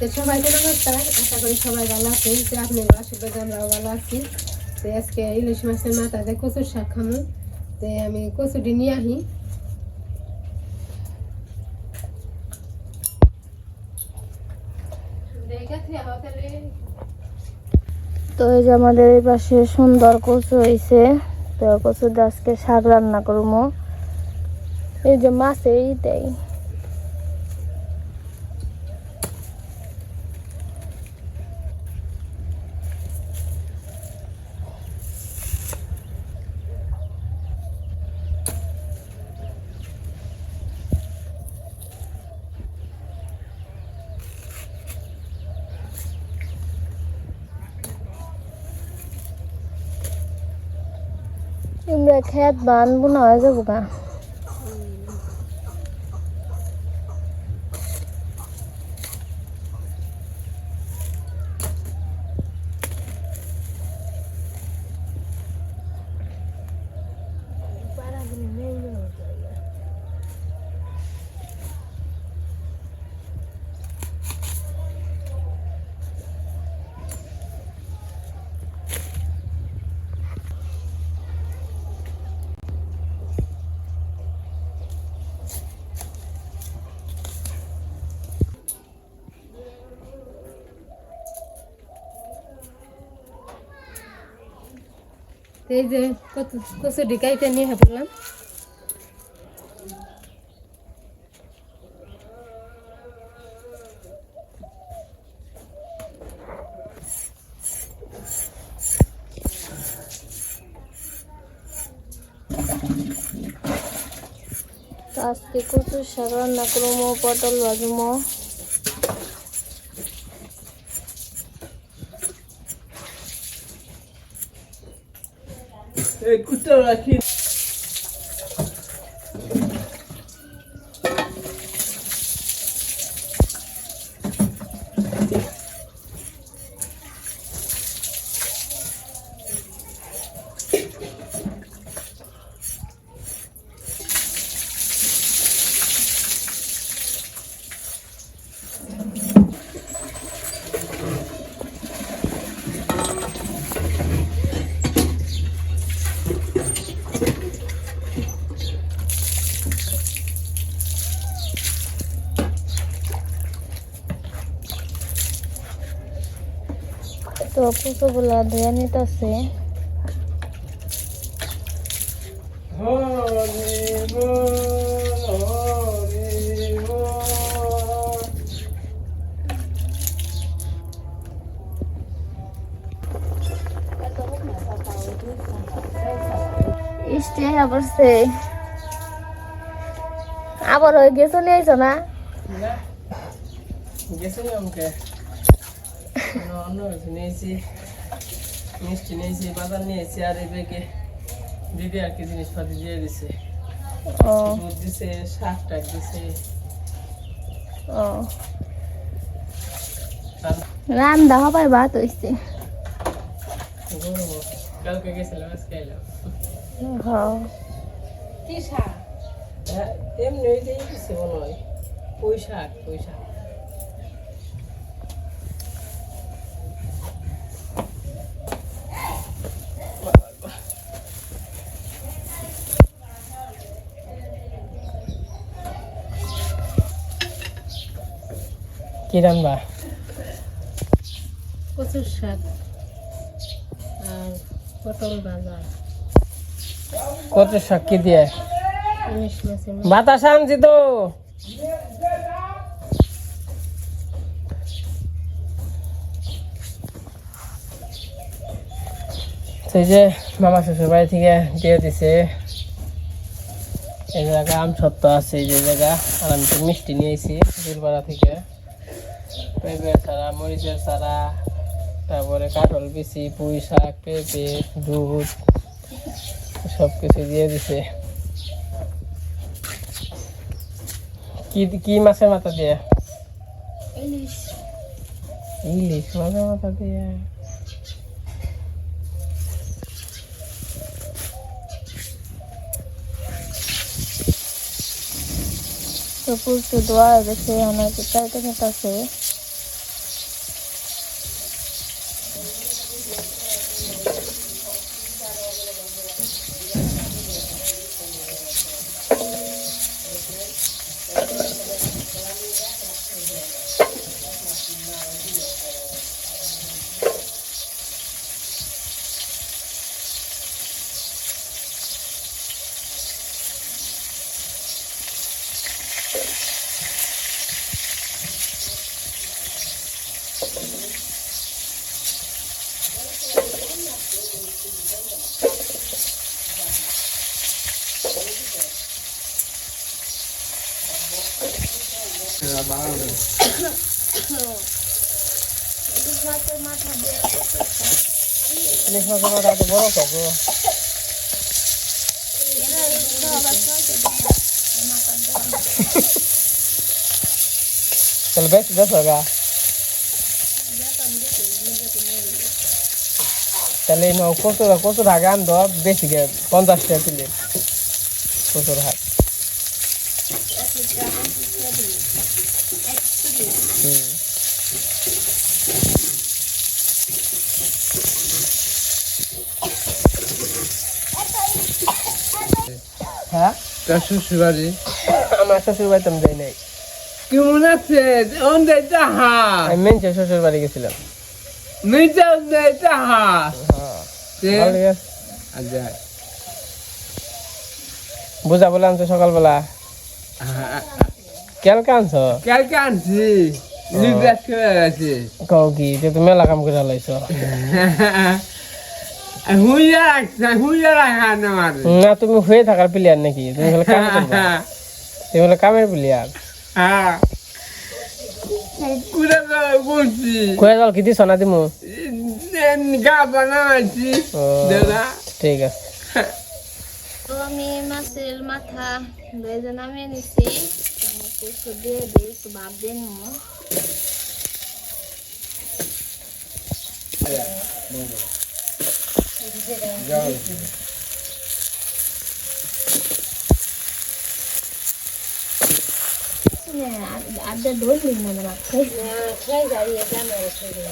তো সবাইকে নমস্কার আশা করি সবাই ভালো আছেন। তো আপনি আশীর্বাদ আমরাও ভালো আছি। তো আজকে ইলিশ মাছের মাথা দিয়ে কচুর শাক খামো। তো আমি কচুটি নিয়ে আহি। তো এই যে আমাদের এই পাশে সুন্দর কচু হয়েছে তো কচু দিয়ে আজকে শাক রান্না করব এই যে মাছেই দেয় খেত বানবো না হয়ে যাব গা তো এই যে কচু কচুটি কাইতে নিয়ে ভাবলাম আজকে কচুর শাক রান্না করব পটল ভাজবো। এই কুত্তা কচুগুলা ধুয়ে নিতেছে। ইষ্টি আবার সে আবার গেছো নিয়ে আইছো না? গেছে আমাকে। অন্য কিছু নিয়েছি মিষ্টি নিয়েছি বাজার নিয়েছি আর এই ব্যাগে দিদি আর কি জিনিসপাতি দিয়ে দিছে ও দুধ দিছে শাক টাক দিছে রান্দা হবাই ভাত হইছে। গরম কালকে গেছিলাম আজকে এলাম হ্যাঁ হ্যাঁ, এমনি ওই যে দিছে মনে হয়। পুঁই শাক পুঁই শাক। কি রান্না? কচুর শাক আর পটল ভাজা। কত শাক কি দিয়ে? বাতাস আনছি তো। সেই যে মামা শ্বশুর বাড়ি থেকে দিয়ে দিছে। এই জায়গা আম সত্য আছে এই যে জায়গা। আর আমি তো মিষ্টি নিয়েছি বিলপাড়া থেকে। পেঁপে ছাড়া মরিচের ছাড়া তারপরে কাঠল বিচি পুঁই শাক পেঁপে দুধ সব কিছু দিয়ে দিছে। কি কি মাছের মাথা দিয়ে? ইলিশ। ইলিশ মাছের মাথা দিয়ে? তো পুজো দোয়া গেছে আমার চাইতে খেতে আছে ইলিশ মাছের মাথা দিয়ে কচুর শাক। ইলিশ মাছের মাথা এত বড় কাকু এরা একটু আবার সহজে দিবে। এই মাথার দেওয়া। তাহলে বেশ বেশ গা বেতন দিতে, নিজেকে নিয়ে দিবে। তাহলে এই নাও কচুর কচুর হাগ আন দাও বেশি গে পঞ্চাশ টাকা দিলে কচুর হাগ হ্যাঁ তার শ্বশুরবাড়ি? আমার শ্বশুর বাড়িতে আমি যাই নাই। কেমন আছে? ওন্দে তাহা আমি মেনছে শ্বশুর বাড়ি গেছিলাম। মিটা ওন্দে তাহা হ্যাঁ তে। আচ্ছা বুঝা বলে আনছো সকালবেলা? কেলকে আনছো? কালকে আনছি। কও কি মেলা কাম করে লাইছো না তুমি হয়ে থাকার প্লেয়ার নাকি? তুমি বলে কাম করবা? তুমি বলে কামের প্লেয়ার হ্যাঁ। কুকুরে জল কি দিছ না দিমু? ঠিক আছে। তো আমি মাছের মাথা ভেজে নামিয়ে নিচ্ছি কচু দিয়ে দিই একটু ভাব দিয়ে নিব আড্ডা ধরলি না মানে খেয়ে যাই এটা মেরে খেয়ে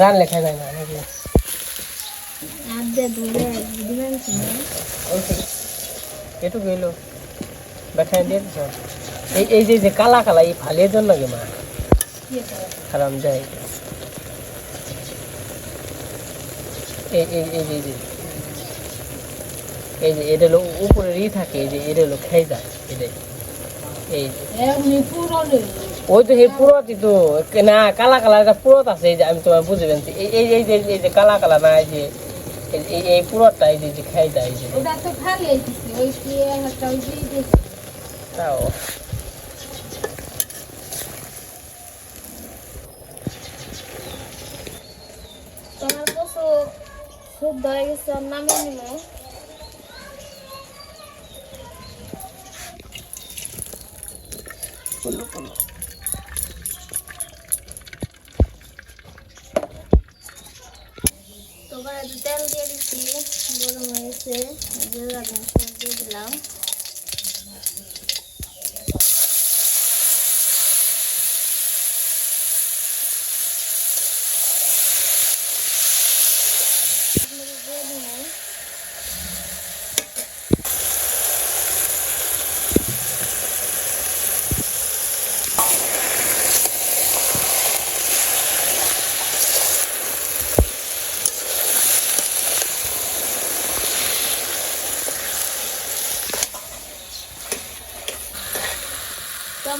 রান লেখা যায় না নাকি এটু গেল দেখাই দিয়ে এই যে কালা কালা, এই ফালিয়ে জন্য লাগে মা? খারাম যায় এই এই এই যে এই। যে এটা হলো উপরের ই থাকে এই যে এটা হলো যায় এটাই এই যে। ওই তো এই পুরোটি তো না কালা কালা একটা পুরোত আছে এই যে আমি তোমার বুঝবেন এই এই এই যে এই যে কালা কালা না এই যে এই- এই পুরোটা এই যে যে খাই দেয় এই যে। ওটা তো খালি ওই কি একটা ওই দিছি তাও। শুদ্ধ ধরে গেছে আর তোমার একটু তেল দিয়ে দিচ্ছি গরম হয়েছে দিয়ে দিলাম।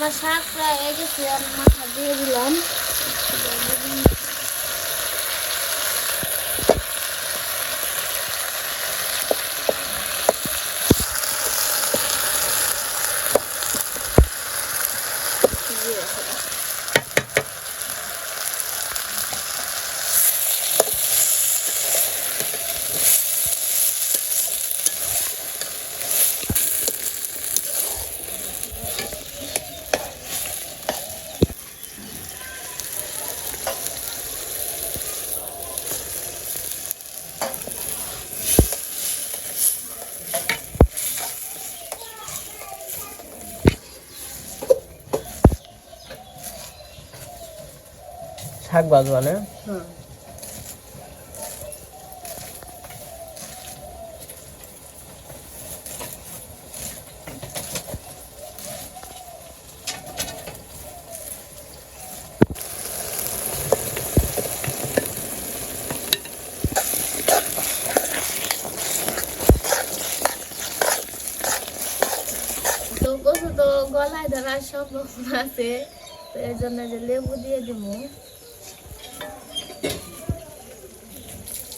আমার শাক প্রায় গেছে আমি মাথা দিয়ে দিলাম। শাক বাজবা না হ্যাঁ তো গলায় ধরার সম্ভাবনা আছে তো জন্য যে লেবু দিয়ে দিব।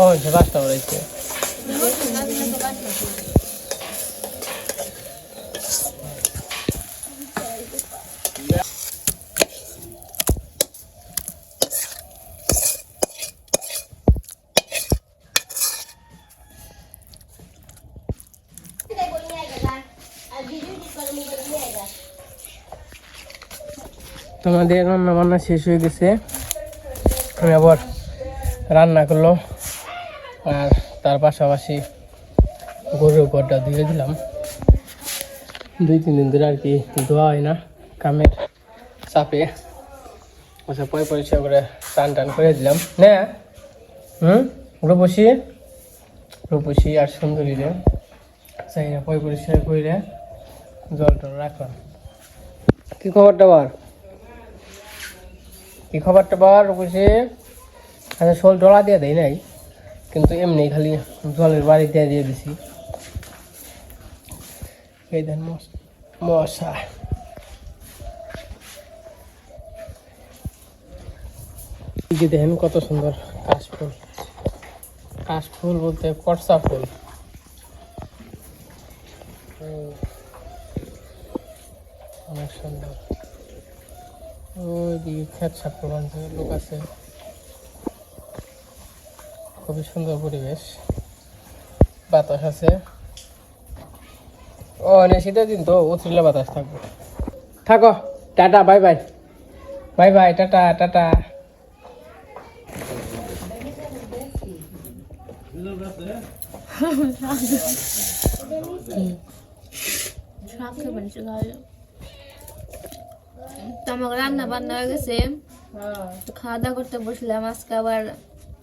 ও যে পাঁচটা রয়েছে তোমাদের রান্না বান্না শেষ হয়ে গেছে। আমি আবার রান্না করল আর তার পাশাপাশি গরুর ঘরটা ধুয়ে দিলাম। দুই, তিন দিন ধরে আর কি ধোয়া হয় না, কামের চাপে। আচ্ছা পয় পরিষ্কার করে টান টান করে দিলাম। না, হুম? রূপসী? রূপসী আর সুন্দরী রে। চাই পয় পরিষ্কার করে জল টল রাখলাম কি খবরটা বল? কি খবরটা বার রূপসী? আচ্ছা শোল ডলা দিয়ে দেয় নাই। কিন্তু এমনি খালি জলের বাড়ি দিয়ে দিয়ে দিছি। মশ- দেখেন কত সুন্দর কাশফুল কাশফুল বলতে করসা ফুল। অনেক সুন্দর। ওই দিকে খেত সাপ লোক আছে। খুবই সুন্দর পরিবেশ। বাতাস আছে। ও মানে শীতের দিন তো উতরিলে বাতাস থাকবে। থাকো, tata, bye bye. Bye bye, tata tata. রান্না বান্না খাওয়া দাওয়া করতে বসলাম, আজকে আবার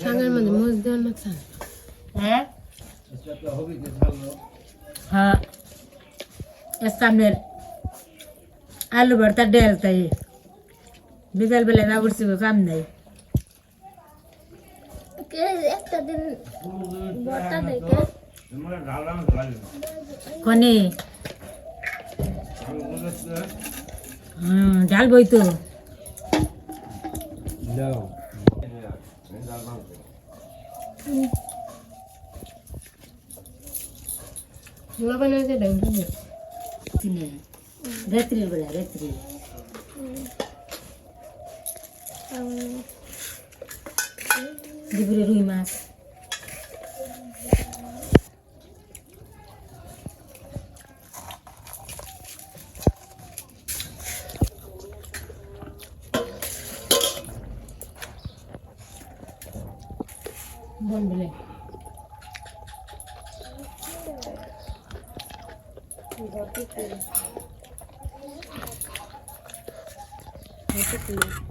শাকের মধ্যে মরিচ দেওয়ার না চান হ্যাঁ? হ্যাঁ। সামনের আলু ভর্তা ডেল তাই। বিকাল বেলা না করছি কাম নাই। একটা দিন বর্তা দেখে? কনে? হুম ডাল বই তো চুলা বানিয়েছে দেখুন কিনে রাত্রির বেলা রাত্রি দুপুরে রুই মাছ บนไปเลยมีรถที่ตีรถที่ตี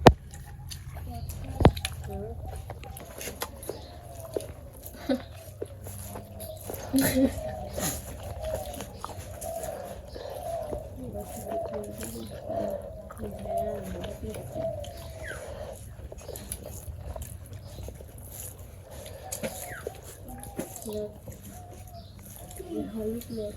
বন্ধুলে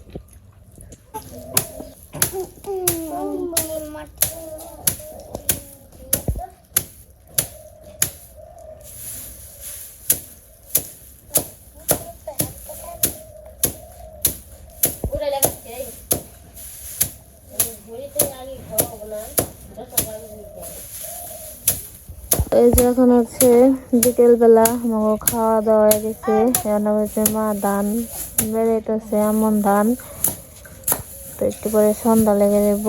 এই যে এখন হচ্ছে বিকেলবেলা আমাকে খাওয়া দাওয়া গেছে। রান্না হয়েছে মা ধান বেড়াইতেছে এমন ধান তো একটু পরে সন্ধ্যা লেগে যাব